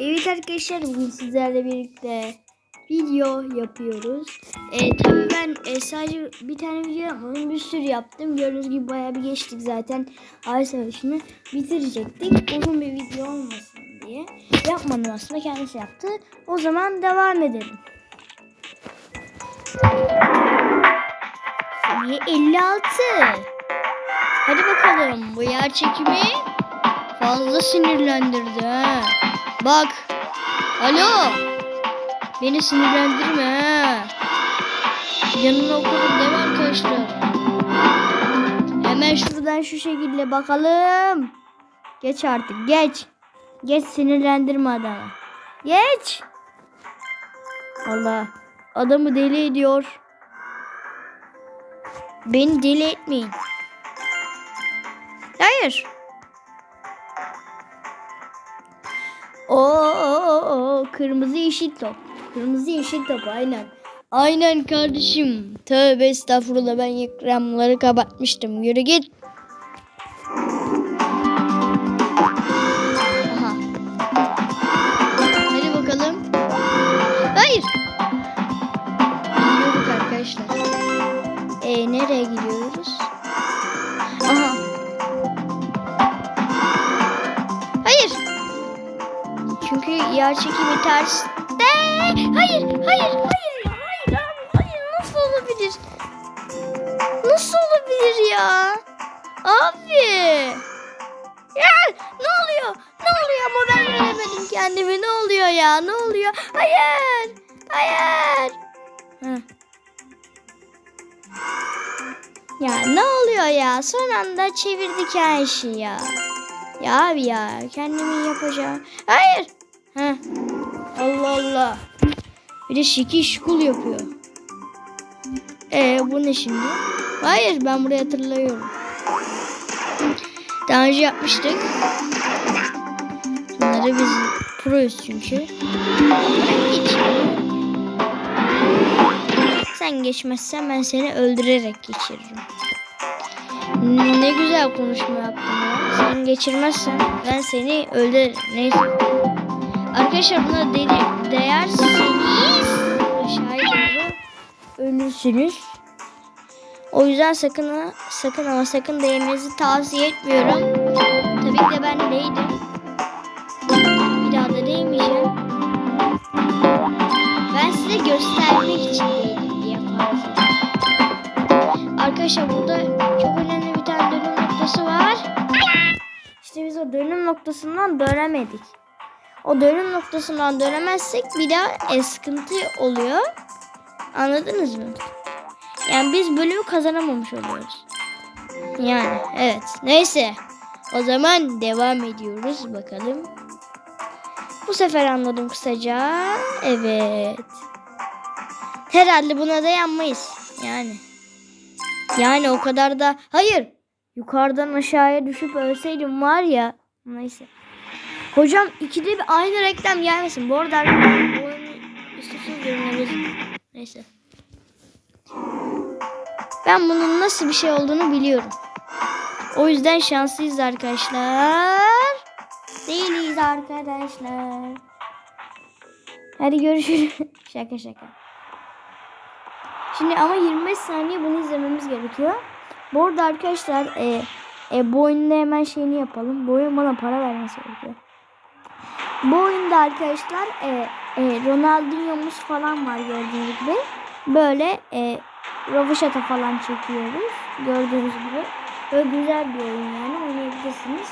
Evet arkadaşlar bugün sizlerle birlikte video yapıyoruz. Ee, tabii ben e, sadece bir tane video yapmadım. Bir sürü yaptım. Gördüğünüz gibi bayağı bir geçtik zaten. Ay savaşını bitirecektik. Uzun bir video olmasın diye. Yapmadım aslında kendisi yaptı. O zaman devam edelim. Seviye 56. Hadi bakalım bu yer çekimi fazla sinirlendirdi ha. Bak. Alo. Beni sinirlendirme ha. Yanına okudum mi arkadaşlar? Hemen şuradan şu şekilde bakalım. Geç artık geç. Geç sinirlendirme adamı. Geç. Allah. Adamı deli ediyor. Beni deli etmeyin. Hayır. Oo, kırmızı yeşil top. Kırmızı yeşil top aynen. Aynen kardeşim. Tövbe estağfurullah ben ekranları kapatmıştım. Yürü git. Aha. Hadi bakalım. Hayır. Gidiyorduk arkadaşlar. E nereye gidiyoruz? Çünkü yer çekimi terste. Hayır, hayır, hayır, hayır, abi, hayır. Nasıl olabilir? Nasıl olabilir ya? Abi. Ya ne oluyor? Ne oluyor ama ben göremedim kendimi. Ne oluyor ya? Ne oluyor? Hayır. Hayır. Hı. Ya ne oluyor ya? Son anda çevirdik her şeyi ya. Ya abi ya kendimin yapacağı. Hayır. Heh. Allah Allah. Bir de şekil şukul yapıyor. Ee bu ne şimdi? Hayır ben burayı hatırlıyorum. Daha önce yapmıştık. Bunları biz proyuz çünkü. Bırak geç. Sen geçmezsen ben seni öldürerek geçiririm. Ne güzel konuşma yaptın ya. Sen geçirmezsen ben seni öldürürüm. Neyse. Arkadaşlar buna deli değerseniz aşağıya doğru ölürsünüz. O yüzden sakın sakın ama sakın değmenizi tavsiye etmiyorum. Tabii ki de ben değdim. Bir daha da değmeyeceğim. Ben size göstermek için değdim diye edin. Arkadaşlar burada çok önemli bir tane dönüm noktası var. İşte biz o dönüm noktasından dönemedik. O dönüm noktasından dönemezsek bir daha e, sıkıntı oluyor. Anladınız mı? Yani biz bölümü kazanamamış oluyoruz. Yani evet. Neyse. O zaman devam ediyoruz bakalım. Bu sefer anladım kısaca. Evet. Herhalde buna da yanmayız. Yani. Yani o kadar da hayır. Yukarıdan aşağıya düşüp ölseydim var ya. Neyse. Hocam ikide bir aynı reklam gelmesin. Bu arada bu oyunu istiyorsanız. Neyse. Ben bunun nasıl bir şey olduğunu biliyorum. O yüzden şanslıyız arkadaşlar. Değiliz arkadaşlar. Hadi görüşürüz. şaka şaka. Şimdi ama 25 saniye bunu izlememiz gerekiyor. Bu arada arkadaşlar e, e, bu oyunda hemen şeyini yapalım. Bu oyun bana para vermesi gerekiyor. Bu oyunda arkadaşlar e, e, Ronaldinho'muz falan var gördüğünüz gibi. Böyle e, Rovaşata falan çekiyoruz. Gördüğünüz gibi. Böyle güzel bir oyun yani oynayabilirsiniz.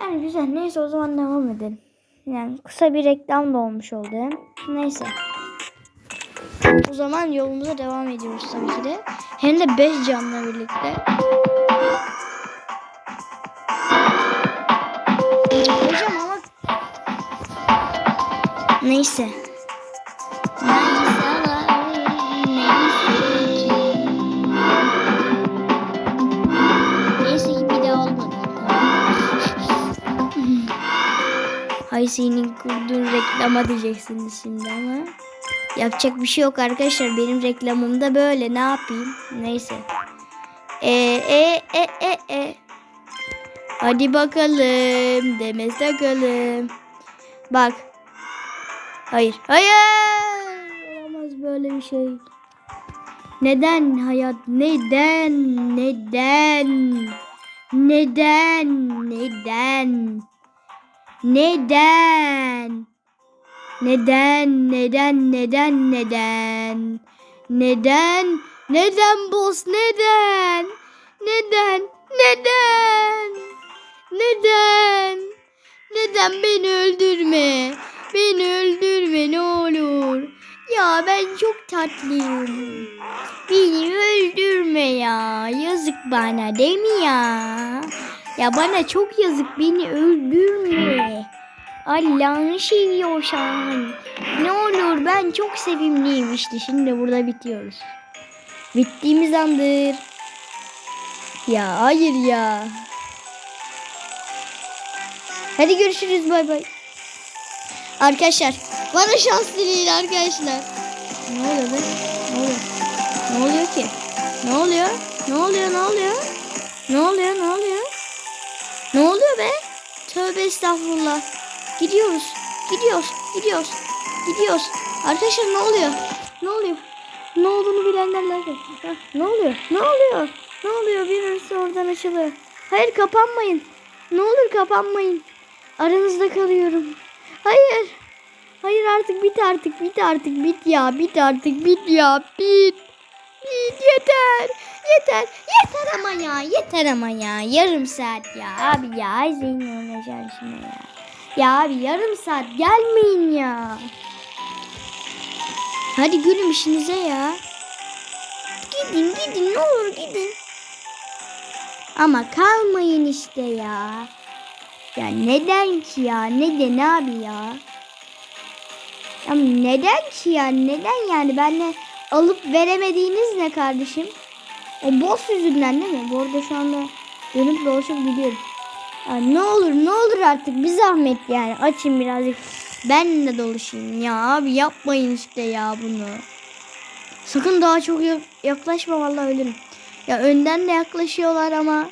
Yani güzel. Neyse o zaman devam edelim. Yani kısa bir reklam da olmuş oldu. Neyse. O zaman yolumuza devam ediyoruz tabii ki de. Hem de 5 canla birlikte. Olmadı. Hay senin kurduğun reklama diyeceksiniz şimdi ama. Yapacak bir şey yok arkadaşlar. Benim reklamımda böyle. Ne yapayım? Neyse. E e e e e. Hadi bakalım. Demez takalım. Bak. Hayır. Hayır. Olamaz böyle bir şey. Neden hayat? Neden? Neden? Neden? Neden? Neden? Neden? Neden? Neden? Neden? Neden? Neden boss? Neden? Neden? Neden? Neden? Neden beni öldürme? Beni öldürme ne olur. Ya ben çok tatlıyım. Beni öldürme ya. Yazık bana değil mi ya? Ya bana çok yazık beni öldürme. Allah'ını seviyorsan. Ne olur ben çok sevimliyim işte. Şimdi burada bitiyoruz. Bittiğimiz andır. Ya hayır ya. Hadi görüşürüz bay bay. Arkadaşlar bana şans dileyin arkadaşlar. Ne oluyor be? Ne oluyor? Ne oluyor ki? Ne oluyor? Ne oluyor? Ne oluyor? Ne oluyor? Ne oluyor? Ne oluyor be? Tövbe estağfurullah. Gidiyoruz. Gidiyoruz. Gidiyoruz. Gidiyoruz. Arkadaşlar ne oluyor? Ne oluyor? Ne olduğunu bilenler Ha, Ne oluyor? Ne oluyor? Ne oluyor? Birisi oradan açılıyor. Hayır kapanmayın. Ne olur kapanmayın. Aranızda kalıyorum. Hayır. Hayır artık bit artık bit artık bit ya bit artık bit ya bit. Bit yeter. Yeter. Yeter ama ya yeter ama ya. Yarım saat ya abi ya. Zeynep oynayacağım şimdi ya. Ya abi yarım saat gelmeyin ya. Hadi gülüm işinize ya. Gidin gidin ne olur gidin. Ama kalmayın işte ya. Ya neden ki ya? Neden abi ya? Ya neden ki ya? Neden yani? Benle alıp veremediğiniz ne kardeşim? O boss yüzünden değil mi? Bu arada şu anda dönüp dolaşıp gidiyorum. Ya ne olur ne olur artık bir zahmet yani. Açın birazcık. Ben de dolaşayım ya abi yapmayın işte ya bunu. Sakın daha çok ya- yaklaşma vallahi ölürüm. Ya önden de yaklaşıyorlar ama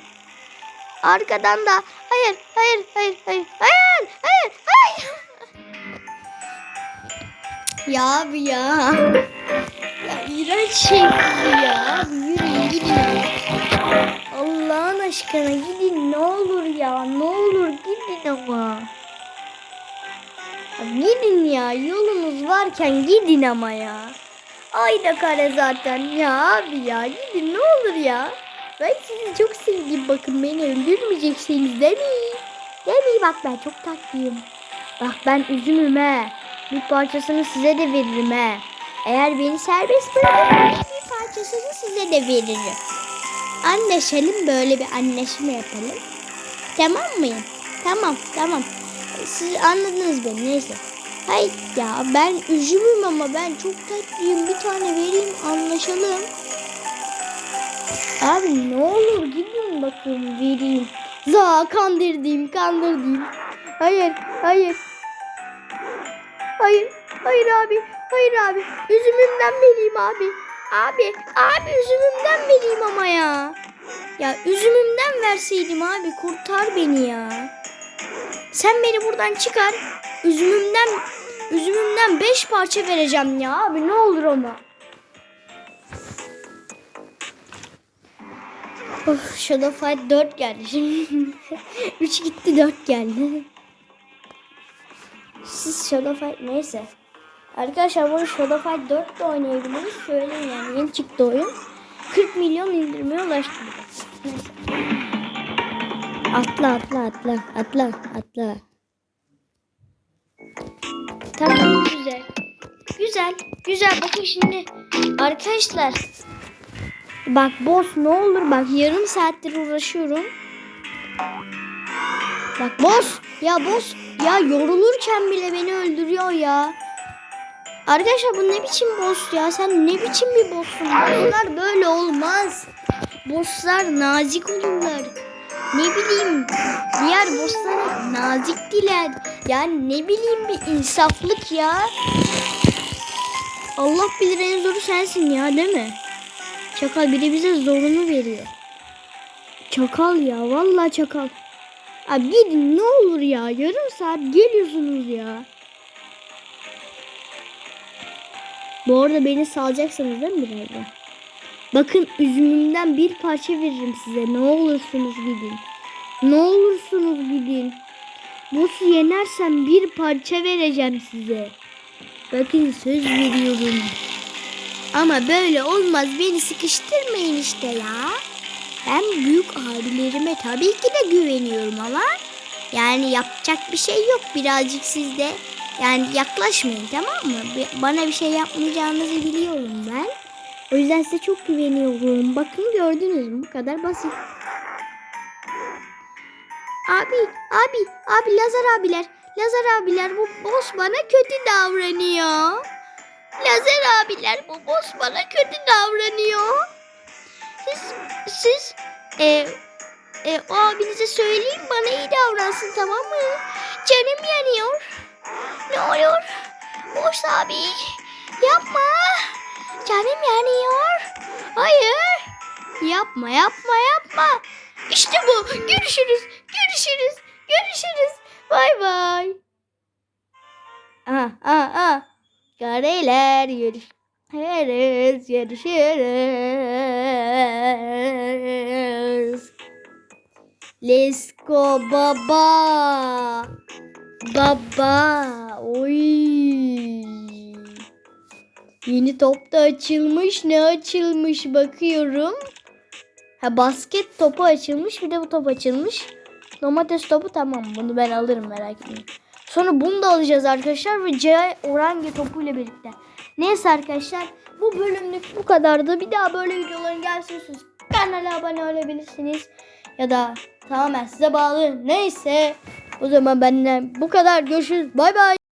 arkadan da hayır hayır hayır hayır hayır hayır ya abi ya. Ya iğrenç şey bu ya. Yürüyün gidin. Allah'ın aşkına gidin ne olur ya. Ne olur gidin ama. Ya Gidin ya yolunuz varken gidin ama ya. Ayda kare zaten ya abi ya gidin ne olur ya. Ben sizi çok sevdim bakın beni öldürmeyeceksiniz? Değil mi bak ben çok tatlıyım. Bak ben üzümüm he. Bir parçasını size de veririm he. Eğer beni serbest bırakırsanız bir parçasını size de veririm. Anlaşalım böyle bir anlaşma yapalım. Tamam mı? Tamam tamam. Siz anladınız beni neyse. Hayır ya ben üzümüm ama ben çok tatlıyım. Bir tane vereyim anlaşalım. Abi ne olur gidin bakın vereyim. Za kandırdım kandırdım. Hayır hayır. Hayır hayır abi hayır abi. Üzümümden vereyim abi. Abi abi üzümümden vereyim ama ya. Ya üzümümden verseydim abi kurtar beni ya. Sen beni buradan çıkar. Üzümümden üzümümden 5 parça vereceğim ya abi ne olur ama. Of Shadow Fight 4 geldi şimdi. 3 gitti 4 geldi. Siz Shadow Fight neyse. Arkadaşlar bunu Shadow Fight 4 de oynayabiliriz. Söyleyeyim yani yeni çıktı oyun. 40 milyon indirmeye ulaştı. Neyse. Atla atla atla atla atla. Tamam güzel. Güzel güzel bakın şimdi arkadaşlar. Bak boss ne olur bak yarım saattir uğraşıyorum. Bak boss ya boss ya yorulurken bile beni öldürüyor ya. Arkadaşlar bu ne biçim boss ya sen ne biçim bir bosssun? Bosslar böyle olmaz. Bosslar nazik olurlar. Ne bileyim diğer bosslar nazik diler. Yani ne bileyim bir insaflık ya. Allah bilir en zoru sensin ya değil mi? Çakal biri bize zorunu veriyor. Çakal ya vallahi çakal. Abi gidin ne olur ya. Yarım saat geliyorsunuz ya. Bu arada beni salacaksınız değil mi birazdan? Bakın üzümümden bir parça veririm size. Ne olursunuz gidin. Ne olursunuz gidin. Boss'u yenersem bir parça vereceğim size. Bakın söz veriyorum. Ama böyle olmaz. Beni sıkıştırmayın işte ya. Ben büyük abilerime tabii ki de güveniyorum ama yani yapacak bir şey yok. Birazcık siz de yani yaklaşmayın tamam mı? Bana bir şey yapmayacağınızı biliyorum ben. O yüzden size çok güveniyorum. Bakın gördünüz mü? Bu kadar basit. Abi, abi, abi Lazar abiler. Lazar abiler bu boss bana kötü davranıyor. Lazar abiler bu boss bana kötü davranıyor. Siz, siz e, e, o abinize söyleyin bana iyi davransın tamam mı? Canım yanıyor. Ne olur? Boş abi. Yapma. Canım yanıyor. Hayır. Yapma yapma yapma. İşte bu. Görüşürüz. Görüşürüz. Görüşürüz. Bay bay. Aha aha aha. Kareler görüşürüz. Görüşürüz. Let's baba. Baba. Oy. Yeni top da açılmış. Ne açılmış bakıyorum. Ha basket topu açılmış. Bir de bu top açılmış. Domates topu tamam. Bunu ben alırım merak etmeyin. Sonra bunu da alacağız arkadaşlar ve C orange topuyla birlikte. Neyse arkadaşlar bu bölümlük bu kadardı. Bir daha böyle videoların gelsin kanala abone olabilirsiniz. Ya da tamamen size bağlı. Neyse o zaman benden bu kadar. Görüşürüz. Bay bay.